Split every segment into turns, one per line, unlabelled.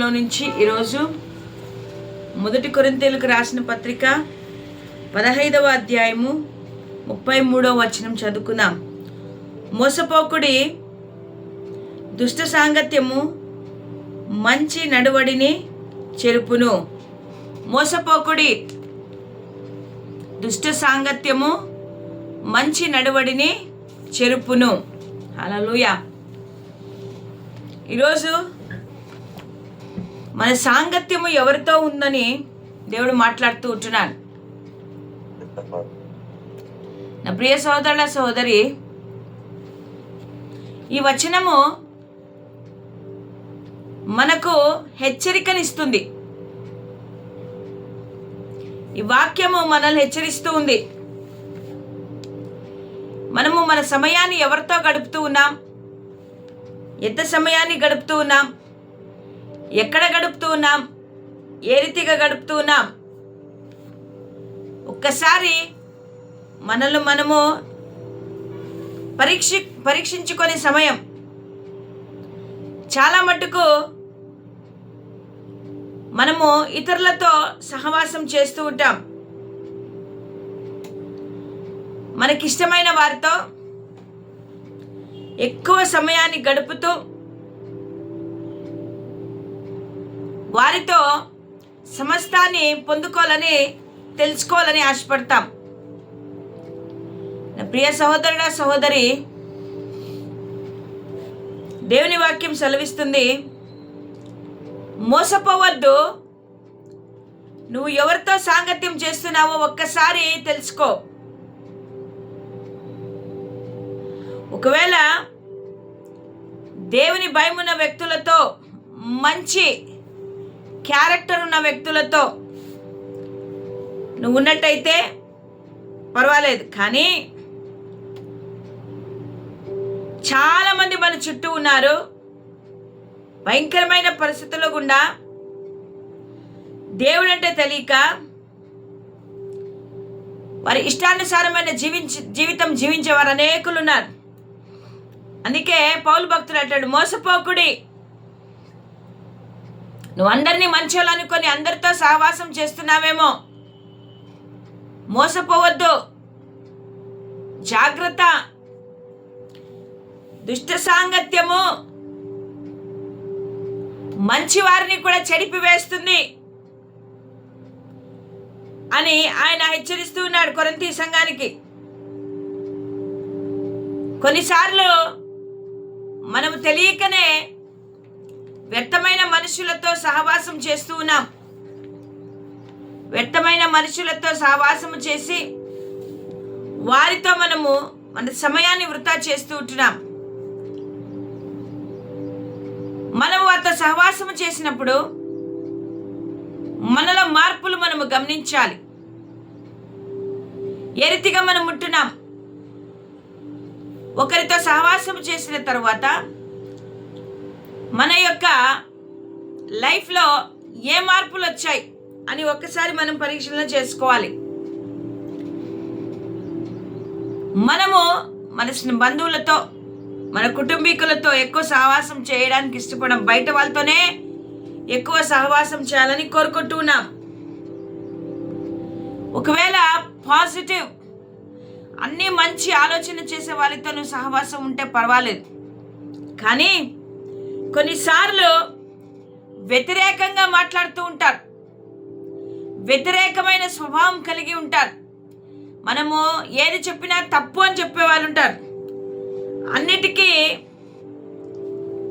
గ్రంథంలో నుంచి ఈరోజు మొదటి కొరింతేలకు రాసిన పత్రిక పదహైదవ అధ్యాయము ముప్పై మూడవ వచనం చదువుకున్నాం మోసపోకుడి దుష్ట సాంగత్యము మంచి నడువడిని చెరుపును. మోసపోకుడి దుష్ట సాంగత్యము మంచి నడువడిని చెరుపును. అలలుయా ఈరోజు మన సాంగత్యము ఎవరితో ఉందని దేవుడు మాట్లాడుతూ ఉంటున్నాను నా ప్రియ సోదరుల సోదరి ఈ వచనము మనకు హెచ్చరికనిస్తుంది. ఈ వాక్యము మనల్ని హెచ్చరిస్తూ ఉంది. మనము మన సమయాన్ని ఎవరితో గడుపుతూ ఉన్నాం? ఎంత సమయాన్ని గడుపుతూ ఉన్నాం? ఎక్కడ గడుపుతూ ఉన్నాం? ఏ రీతిగా గడుపుతూ ఉన్నాం? ఒక్కసారి మనల్ని మనము పరీక్ష పరీక్షించుకునే సమయం. చాలా మటుకు మనము ఇతరులతో సహవాసం చేస్తూ ఉంటాం. మనకిష్టమైన వారితో ఎక్కువ సమయాన్ని గడుపుతూ వారితో సమస్తాన్ని పొందుకోవాలని తెలుసుకోవాలని ఆశపడతాం. నా ప్రియ సహోదరుడ సహోదరి దేవుని వాక్యం సెలవిస్తుంది మోసపోవద్దు. నువ్వు ఎవరితో సాంగత్యం చేస్తున్నావో ఒక్కసారి తెలుసుకో. ఒకవేళ దేవుని భయమున్న వ్యక్తులతో మంచి క్యారెక్టర్ ఉన్న వ్యక్తులతో. నువ్వు ఉన్నట్టయితే పర్వాలేదు కానీ చాలామంది మన చుట్టూ ఉన్నారు. భయంకరమైన పరిస్థితుల్లో గుండా దేవుడంటే తెలియక వారి ఇష్టానుసారమైన జీవించి జీవితం జీవించే వారు అనేకులు ఉన్నారు. అందుకే పౌలు భక్తులు అంటాడు మోసపోకుడి. నువ్వు అందరినీ మంచోళ్ళు అనుకొని అందరితో సహవాసం చేస్తున్నావేమో. మోసపోవద్దు. జాగ్రత్త. దుష్ట సాంగత్యము మంచి వారిని కూడా చెడిపివేస్తుంది అని ఆయన హెచ్చరిస్తూ ఉన్నాడు కొరంతి సంఘానికి. కొన్నిసార్లు మనము తెలియకనే వ్యర్థమైన మనుషులతో సహవాసం చేస్తూ ఉన్నాం. వ్యర్థమైన మనుషులతో సహవాసము చేసి వారితో మనము మన సమయాన్ని వృధా చేస్తూ ఉంటున్నాం. మనం వారితో సహవాసము చేసినప్పుడు మనలో మార్పులు మనము గమనించాలి. ఏ రీతిగా మనం ఉంటున్నాం? ఒకరితో సహవాసం చేసిన తర్వాత మన యొక్క లైఫ్లో ఏ మార్పులు వచ్చాయి అని ఒక్కసారి మనం పరీక్షలు చేసుకోవాలి. మనము మన బంధువులతో మన కుటుంబీకులతో ఎక్కువ సహవాసం చేయడానికి ఇష్టపడం బయట వాళ్ళతోనే ఎక్కువ సహవాసం చేయాలని కోరుకుంటూ ఉన్నాం. ఒకవేళ పాజిటివ్ అన్నీ మంచి ఆలోచన చేసే వాళ్ళతో నువ్వు సహవాసం ఉంటే పర్వాలేదు. కానీ కొన్నిసార్లు వ్యతిరేకంగా మాట్లాడుతూ ఉంటారు. వ్యతిరేకమైన స్వభావం కలిగి ఉంటారు. మనము ఏది చెప్పినా తప్పు అని చెప్పేవాళ్ళు ఉంటారు. అన్నిటికీ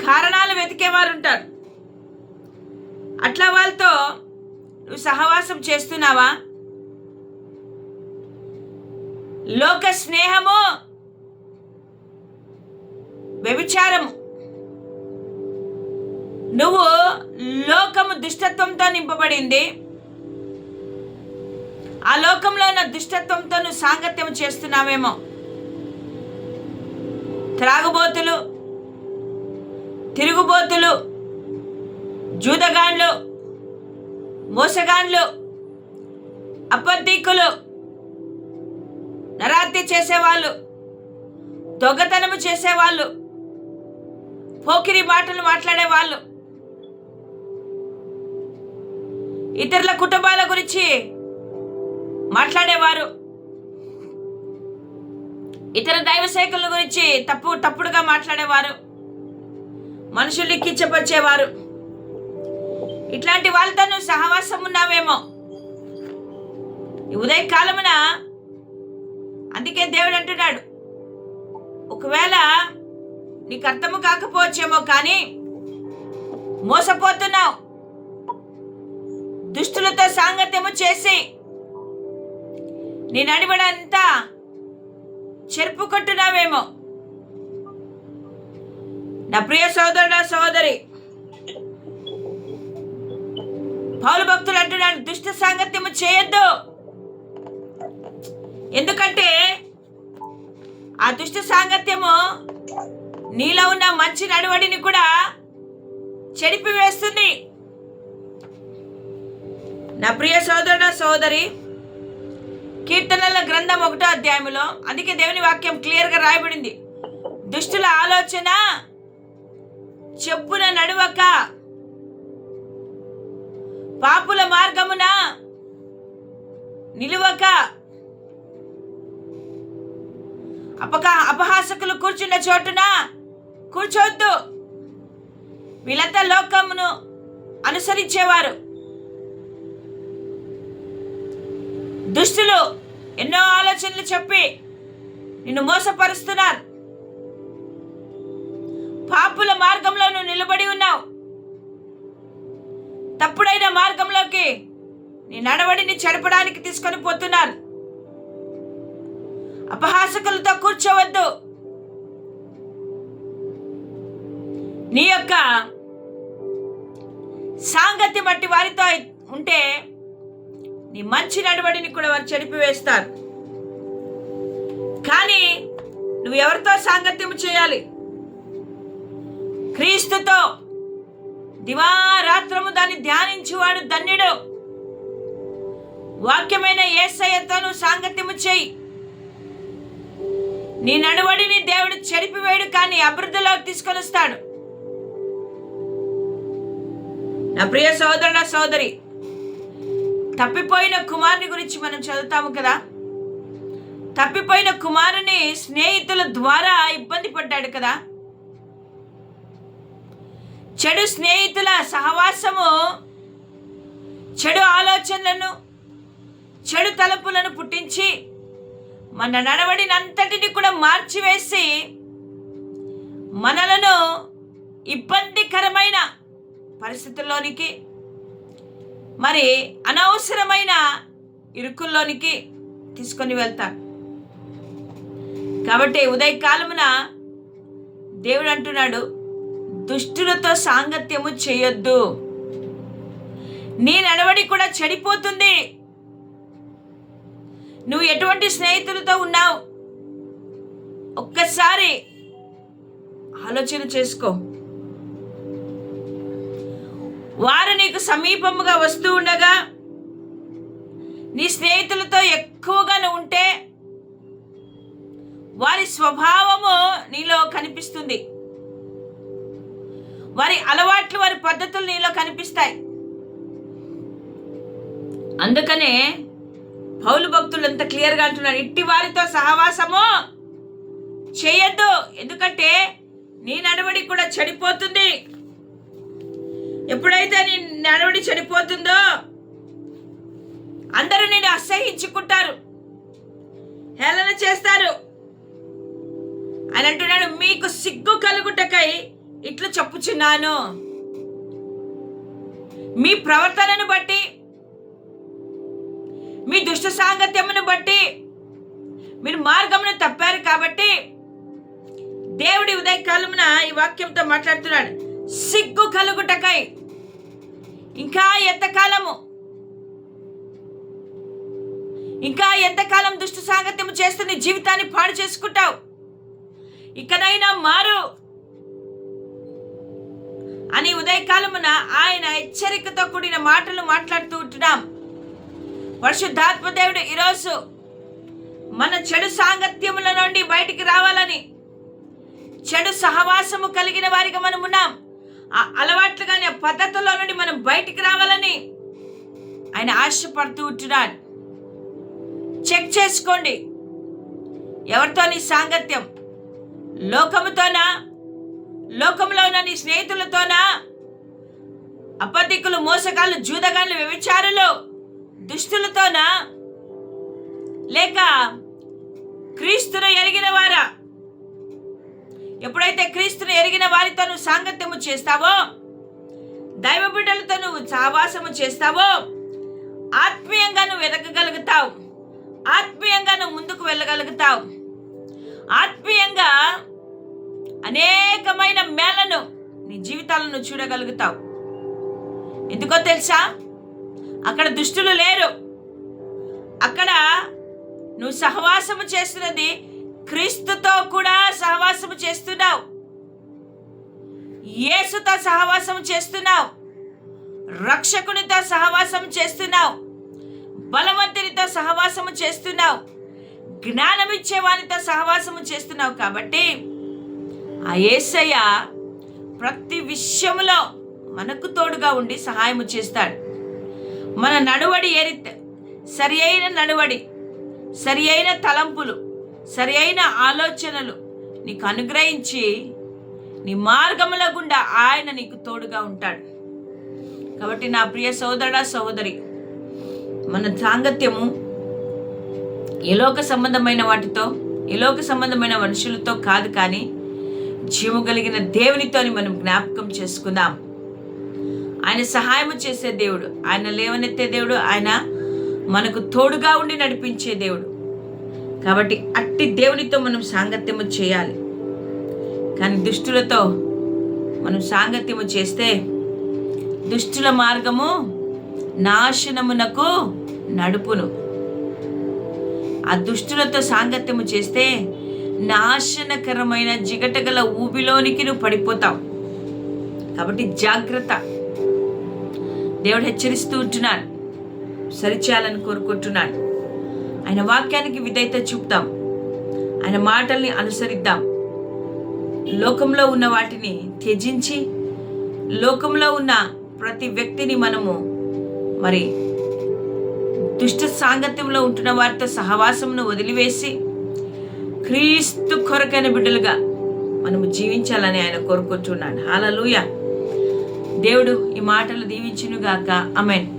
కారణాలు వెతికేవారు ఉంటారు. అట్లా వాళ్ళతో నువ్వు సహవాసం చేస్తున్నావా? లోక స్నేహము వ్యభిచారము. నువ్వు లోకము దుష్టత్వంతో నింపబడింది. ఆ లోకంలో ఉన్న దుష్టత్వంతో నువ్వు సాంగత్యం చేస్తున్నావేమో. త్రాగుబోతులు తిరుగుబోతులు జూదగాండ్లు మోసగాండ్లు అబద్ధికులు నరాత్తి చేసేవాళ్ళు దొంగతనము చేసేవాళ్ళు పోకిరి మాటలు మాట్లాడేవాళ్ళు ఇతరుల కుటుంబాల గురించి మాట్లాడేవారు. ఇతర దైవ శాఖల గురించి తప్పు తప్పుడుగా మాట్లాడేవారు. మనుషుల్ని కిచ్చపరిచేవారు ఇట్లాంటి వాళ్ళతో నువ్వు సహవాసం ఉన్నావేమో. ఉదయ కాలమున అందుకే దేవుడు అంటున్నాడు ఒకవేళ నీకు అర్థము కాకపోవచ్చేమో కానీ మోసపోతున్నావు. దుష్టులతో సాంగత్యము చేసి నీ నడిబడంతా చెరుపు కొట్టున్నావేమో. నా ప్రియ సోదరుడ సోదరి పౌలు భక్తులు అంటున్నాను దుష్ట సాంగత్యము చేయొద్దు. ఎందుకంటే ఆ దుష్ట సాంగత్యము నీలో ఉన్న మంచి నడవడిని కూడా చెడిపి వేస్తుంది నా ప్రియ సోదరుడ సోదరి కీర్తనల గ్రంథం ఒకటో అధ్యాయంలో అందుకే దేవుని వాక్యం క్లియర్గా రాయబడింది. దుష్టుల ఆలోచన చెప్పున నడువక పాపుల మార్గమున నిలువక అపక అపహాసకులు కూర్చున్న చోటున కూర్చోవద్దు. వీళ్ళంతా లోకమును అనుసరించేవారు. దుష్టులు ఎన్నో ఆలోచనలు చెప్పి నిన్ను మోసపరుస్తున్నారు. పాపుల మార్గంలో నువ్వు నిలబడి ఉన్నావు. తప్పుడైన మార్గంలోకి నీ నడవడిని చెడపడానికి తీసుకొని పోతున్నారు. అపహాసకులతో కూర్చోవద్దు. నీ యొక్క సాంగత్యం బట్టి వారితో ఉంటే నీ మంచి నడవడిని కూడా వారు చెడిపివేస్తారు కానీ నువ్వు ఎవరితో సాంగత్యం చేయాలి? క్రీస్తుతో. దివారాత్రము దాన్ని ధ్యానించువాడు ధన్యుడు. వాక్యమైన ఏసయ్యతో నువ్వు సాంగత్యము చేయి. నీ నడువడిని దేవుడు చెడిపివేడు కానీ అభివృద్ధిలోకి తీసుకొని వస్తాడు నా ప్రియ సోదరుడ సోదరి తప్పిపోయిన కుమారుని గురించి మనం చదువుతాము కదా. తప్పిపోయిన కుమారుని స్నేహితుల ద్వారా ఇబ్బంది పడ్డాడు కదా. చెడు స్నేహితుల సహవాసము చెడు ఆలోచనలను చెడు తలపులను పుట్టించి మన నడవడిని అంతటిని కూడా మార్చివేసి మనలను ఇబ్బందికరమైన పరిస్థితుల్లోనికి మరి అనవసరమైన ఇరుకుల్లోనికి తీసుకొని వెళ్తారు. కాబట్టి ఉదయకాలమున దేవుడు అంటున్నాడు దుష్టులతో సాంగత్యము చేయొద్దు. నీ నడవడి కూడా చెడిపోతుంది. నువ్వు ఎటువంటి స్నేహితులతో ఉన్నావు? ఒక్కసారి ఆలోచన చేసుకో. వారు నీకు సమీపముగా వస్తూ ఉండగా నీ స్నేహితులతో ఎక్కువగా ఉంటే వారి స్వభావము నీలో కనిపిస్తుంది. వారి అలవాట్లు వారి పద్ధతులు నీలో కనిపిస్తాయి. అందుకనే పౌలు భక్తులు ఎంత క్లియర్గా అంటున్నారు ఇట్టి వారితో సహవాసము చేయొద్దు ఎందుకంటే నీ నడవడి కూడా చెడిపోతుంది. ఎప్పుడైతే నీ నడవడి చెడిపోతుందో అందరూ నేను అసహించుకుంటారు. హేళన చేస్తారు. అని అంటున్నాడు. మీకు సిగ్గు కలుగుటకై ఇట్లు చెప్పుచున్నాను. మీ ప్రవర్తనను బట్టి మీ దుష్ట సాంగత్యమును బట్టి మీరు మార్గమును తప్పారు కాబట్టి దేవుడి ఉదయకాలమున ఈ వాక్యంతో మాట్లాడుతున్నాడు. సిగ్గు కలుగుటకై ఇంకా ఎంతకాలము? ఇంకా ఎంతకాలం దుష్ట సాంగత్యము చేస్తూ నీ జీవితాన్ని పాడు చేసుకుంటావు? ఇకనైనా మారు. అని ఉదయకాలమున ఆయన హెచ్చరికతో కూడిన మాటలు మాట్లాడుతూ ఉంటున్నాం. పరిశుద్ధాత్మ దేవుడు ఈరోజు మన చెడు సాంగత్యముల నుండి బయటికి రావాలని చెడు సహవాసము కలిగిన వారిగా మనం ఉన్నాం అలవాట్లు కానీ ఆ పద్ధతుల్లో నుండి మనం బయటికి రావాలని ఆయన ఆశపడుతూ ఉంటున్నాడు. చెక్ చేసుకోండి. ఎవరితో నీ సాంగత్యం? లోకముతోనా? లోకంలో ఉన్న నీ స్నేహితులతోనా? అపధికులు మోసగాళ్ళు జూదగాళ్ళు వ్యభిచారులు దుష్టులతోనా? లేక క్రీస్తును ఎరిగిన వారా? ఎప్పుడైతే క్రీస్తును ఎరిగిన వారితో నువ్వు సాంగత్యము చేస్తావో దైవ బిడ్డలతో నువ్వు సావాసము చేస్తావో ఆత్మీయంగా నువ్వు ఎదగగలుగుతావు ఆత్మీయంగా నువ్వు ముందుకు వెళ్ళగలుగుతావు. ఆత్మీయంగా అనేకమైన మేళను నీ జీవితాలను చూడగలుగుతావు. ఎందుకో తెలుసా? అక్కడ దుష్టులు లేరు. అక్కడ నువ్వు సహవాసము చేస్తున్నది క్రీస్తుతో కూడా సహవాసం చేస్తున్నావు. యేసుతో సహవాసం చేస్తున్నావు. రక్షకునితో సహవాసం చేస్తున్నావు. బలవంతునితో సహవాసము చేస్తున్నావు. జ్ఞానం ఇచ్చేవానితో సహవాసము చేస్తున్నావు కాబట్టి ఆ యేసయ్య ప్రతి విషయంలో మనకు తోడుగా ఉండి సహాయము చేస్తాడు. మన నడువడి ఏరి సరి అయిన నడువడి సరి అయిన తలంపులు సరి అయిన ఆలోచనలు నీకు అనుగ్రహించి నీ మార్గముల గుండా ఆయన నీకు తోడుగా ఉంటాడు. కాబట్టి నా ప్రియ సోదర సోదరి మన సాంగత్యము ఎలోక సంబంధమైన వాటితో ఎలోక సంబంధమైన మనుషులతో కాదు కానీ జీవము కలిగిన దేవునితోని మనం జ్ఞాపకం చేసుకుందాం. ఆయన సహాయం చేసే దేవుడు ఆయన లేవనెత్తే దేవుడు ఆయన మనకు తోడుగా ఉండి నడిపించే దేవుడు. కాబట్టి అట్టి దేవునితో మనం సాంగత్యము చేయాలి. కానీ దుష్టులతో మనం సాంగత్యము చేస్తే దుష్టుల మార్గము నాశనమునకు నడుపును. ఆ దుష్టులతో సాంగత్యము చేస్తే నాశనకరమైన జిగటగల ఊబిలోనికి నువ్వు పడిపోతావు. కాబట్టి జాగ్రత్త. దేవుడు హెచ్చరిస్తూ ఉంటున్నాడు. సరిచేయాలని కోరుకుంటున్నాడు. ఆయన వాక్యానికి విధేయత చూపుతాం. ఆయన మాటల్ని అనుసరిద్దాం. లోకంలో ఉన్న వాటిని త్యజించి లోకంలో ఉన్న ప్రతి వ్యక్తిని మనము మరి దుష్ట సాంగత్యంలో ఉంటున్న వారితో సహవాసమును వదిలివేసి క్రీస్తు కొరకైన బిడ్డలుగా మనము జీవించాలని ఆయన కోరుకుంటున్నాడు. హాలలుయ దేవుడు ఈ మాటలు దీవించునుగాక. అమెన్